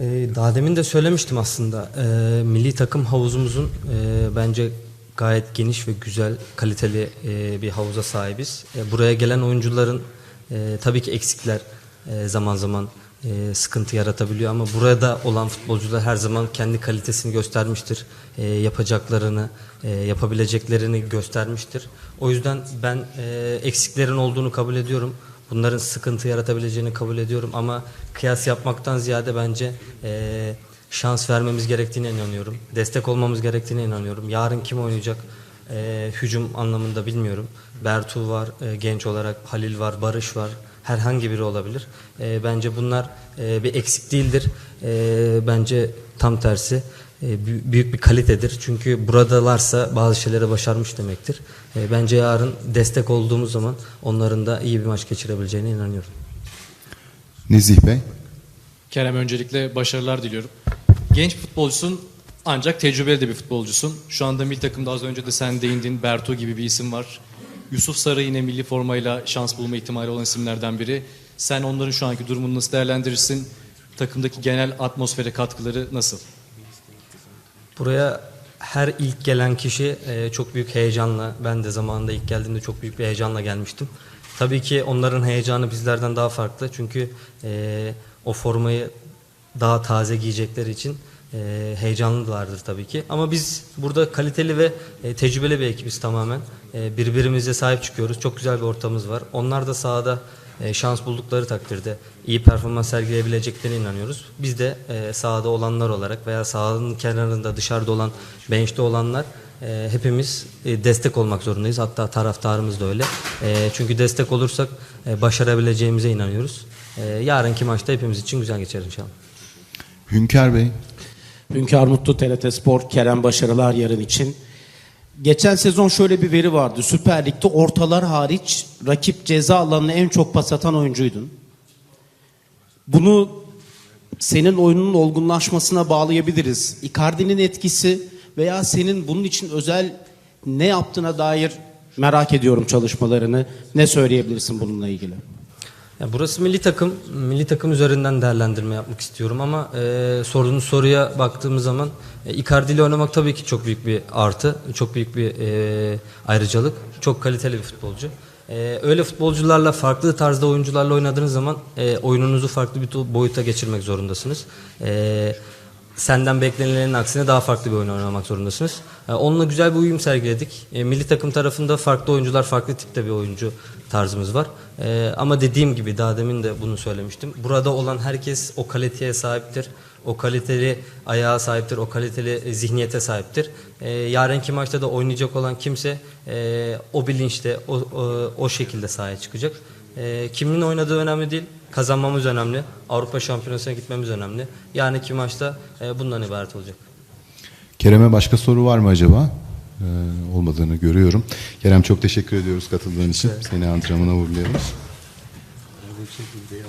Ee, daha demin de söylemiştim aslında. Ee, milli takım havuzumuzun e, bence gayet geniş ve güzel, kaliteli e, bir havuza sahibiz. E, buraya gelen oyuncuların tabii ki eksikler zaman zaman sıkıntı yaratabiliyor ama burada olan futbolcular her zaman kendi kalitesini göstermiştir. Yapacaklarını, yapabileceklerini göstermiştir. O yüzden ben eksiklerin olduğunu kabul ediyorum. Bunların sıkıntı yaratabileceğini kabul ediyorum ama kıyas yapmaktan ziyade bence eee, şans vermemiz gerektiğine inanıyorum. Destek olmamız gerektiğine inanıyorum. Yarın kim oynayacak eee, hücum anlamında bilmiyorum. Bertu var, eee, genç olarak Halil var, Barış var. Herhangi biri olabilir. Eee, bence bunlar eee, bir eksik değildir. Eee, bence tam tersi e, büyük bir kalitedir. Çünkü buradalarsa bazı şeyleri başarmış demektir. E, Bence yarın destek olduğumuz zaman onların da iyi bir maç geçirebileceğine inanıyorum. Nezih Bey. Kerem öncelikle başarılar diliyorum. Genç futbolcusun ancak tecrübeli de bir futbolcusun. Şu anda milli takımda az önce de sen değindin. Berto gibi bir isim var. Yusuf Sarı yine milli formayla şans bulma ihtimali olan isimlerden biri. Sen onların şu anki durumunu nasıl değerlendirirsin? Takımdaki genel atmosfere katkıları nasıl? Buraya her ilk gelen kişi e, çok büyük heyecanla, ben de zamanında ilk geldiğimde çok büyük bir heyecanla gelmiştim. Tabii ki onların heyecanı bizlerden daha farklı çünkü e, o formayı daha taze giyecekleri için e, heyecanlılardır tabii ki. Ama biz burada kaliteli ve e, tecrübeli bir ekibiz tamamen. E, birbirimize sahip çıkıyoruz. Çok güzel bir ortamımız var. Onlar da sahada şans buldukları takdirde iyi performans sergileyebileceklerine inanıyoruz. Biz de e, sahada olanlar olarak veya sahanın kenarında dışarıda olan bench'te olanlar e, hepimiz e, destek olmak zorundayız. Hatta taraftarımız da öyle. E, çünkü destek olursak e, başarabileceğimize inanıyoruz. E, yarınki maçta hepimiz için güzel geçer inşallah. Hünkar Bey. Hünkar Mutlu TRT Spor Kerem başarılar yarın için. Geçen sezon şöyle bir veri vardı. Süper Lig'de ortalar hariç rakip ceza alanına en çok pas atan oyuncuydun. Bunu senin oyunun olgunlaşmasına bağlayabiliriz. Icardi'nin etkisi veya senin bunun için özel ne yaptığına dair merak ediyorum çalışmalarını. Ne söyleyebilirsin bununla ilgili? Ya burası milli takım. Milli takım üzerinden değerlendirme yapmak istiyorum ama e, sorduğunuz soruya baktığımız zaman e, Icardi ile oynamak tabii ki çok büyük bir artı, çok büyük bir e, ayrıcalık. Çok kaliteli bir futbolcu. E, öyle futbolcularla farklı tarzda oyuncularla oynadığınız zaman e, oyununuzu farklı bir boyuta geçirmek zorundasınız. E, senden beklenilenin aksine daha farklı bir oyun oynamak zorundasınız. E, onunla güzel bir uyum sergiledik. E, milli takım tarafında farklı oyuncular, farklı tipte bir oyuncu tarzımız var. E, ama dediğim gibi daha demin de bunu söylemiştim. Burada olan herkes o kaliteye sahiptir. O kaliteli ayağa sahiptir, o kaliteli zihniyete sahiptir. E, yarınki maçta da oynayacak olan kimse e, o bilinçte, o, o, o şekilde sahaya çıkacak. E, kimin oynadığı önemli değil, kazanmamız önemli. Avrupa Şampiyonası'na gitmemiz önemli. Yarınki maçta e, bundan ibaret olacak. Kerem'e başka soru var mı acaba? Ee, olmadığını görüyorum. Kerem çok teşekkür ediyoruz katıldığın için. Seni antrenmana uğurluyoruz. Bu şekilde